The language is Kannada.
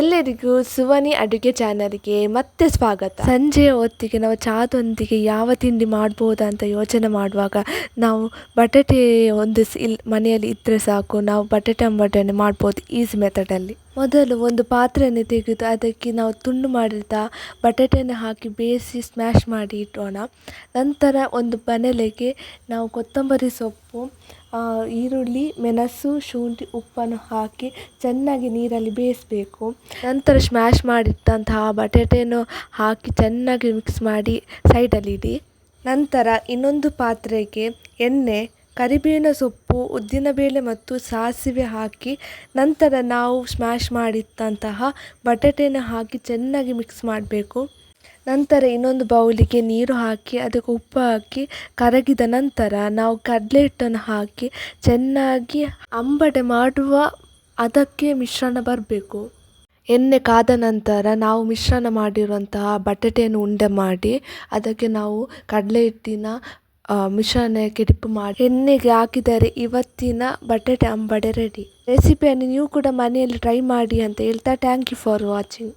ಎಲ್ಲರಿಗೂ ಸುವನಿ ಅಡುಗೆ ಚಾನಲ್ಗೆ ಮತ್ತೆ ಸ್ವಾಗತ. ಸಂಜೆಯ ಹೊತ್ತಿಗೆ ನಾವು ಚಹದೊಂದಿಗೆ ಯಾವ ತಿಂಡಿ ಮಾಡ್ಬೋದಾ ಅಂತ ಯೋಚನೆ ಮಾಡುವಾಗ ನಾವು ಬಟಾಟೆ ಒಂದು ಇಲ್ ಮನೆಯಲ್ಲಿ ಇದ್ದರೆ ಸಾಕು, ನಾವು ಬಟಾಟೆ ಅಂಬಟನ್ನು ಮಾಡ್ಬೋದು ಈಸಿ ಮೆಥಡಲ್ಲಿ. ಮೊದಲು ಒಂದು ಪಾತ್ರೆಯನ್ನು ತೆಗೆದು ಅದಕ್ಕೆ ನಾವು ತುಂಡು ಮಾಡಿದ ಬಟಾಟೆಯನ್ನು ಹಾಕಿ ಬೇಯಿಸಿ ಸ್ಮ್ಯಾಶ್ ಮಾಡಿ ಇಡೋಣ. ನಂತರ ಒಂದು ಬನೆಲೆಗೆ ನಾವು ಕೊತ್ತಂಬರಿ ಸೊಪ್ಪು ಈರುಳ್ಳಿ, ಮೆಣಸು, ಶುಂಠಿ, ಉಪ್ಪನ್ನು ಹಾಕಿ ಚೆನ್ನಾಗಿ ನೀರಲ್ಲಿ ಬೇಯಿಸಬೇಕು. ನಂತರ ಸ್ಮ್ಯಾಶ್ ಮಾಡಿಟ್ಟಂತಹ ಬಟಾಟೆಯನ್ನು ಹಾಕಿ ಚೆನ್ನಾಗಿ ಮಿಕ್ಸ್ ಮಾಡಿ ಸೈಡಲ್ಲಿಡಿ ನಂತರ ಇನ್ನೊಂದು ಪಾತ್ರೆಗೆ ಎಣ್ಣೆ ಕರಿಬೇವಿನ ಸೊಪ್ಪು ಉದ್ದಿನಬೇಳೆ ಮತ್ತು ಸಾಸಿವೆ ಹಾಕಿ ನಂತರ ನಾವು ಸ್ಮ್ಯಾಶ್ ಮಾಡಿದ್ದಂತಹ ಬಟಾಟೆಯನ್ನು ಹಾಕಿ ಚೆನ್ನಾಗಿ ಮಿಕ್ಸ್ ಮಾಡಬೇಕು. ನಂತರ ಇನ್ನೊಂದು ಬೌಲಿಗೆ ನೀರು ಹಾಕಿ, ಅದಕ್ಕೆ ಉಪ್ಪು ಹಾಕಿ ಕರಗಿದ ನಂತರ ನಾವು ಕಡಲೆ ಹಿಟ್ಟನ್ನು ಹಾಕಿ ಚೆನ್ನಾಗಿ ಅಂಬಡೆ ಮಾಡುವ ಅದಕ್ಕೆ ಮಿಶ್ರಣ ಬರಬೇಕು. ಎಣ್ಣೆ ಕಾದ ನಂತರ ನಾವು ಮಿಶ್ರಣ ಮಾಡಿರುವಂತಹ ಬಟಾಟೆಯನ್ನು ಉಂಡೆ ಮಾಡಿ, ಅದಕ್ಕೆ ನಾವು ಕಡಲೆ ಹಿಟ್ಟಿನ ಮಿಶ್ರಣಕ್ಕೆ ಡಿಪ್ ಮಾಡಿ ಎಣ್ಣೆಗೆ ಹಾಕಿದರೆ ಇವತ್ತಿನ ಬಟಾಟೆ ಅಂಬಡೆ ರೆಡಿ ರೆಸಿಪಿಯನ್ನು ನೀವು ಕೂಡ ಮನೆಯಲ್ಲಿ ಟ್ರೈ ಮಾಡಿ ಅಂತ ಹೇಳ್ತಾ ಥ್ಯಾಂಕ್ ಯು ಫಾರ್ ವಾಚಿಂಗ್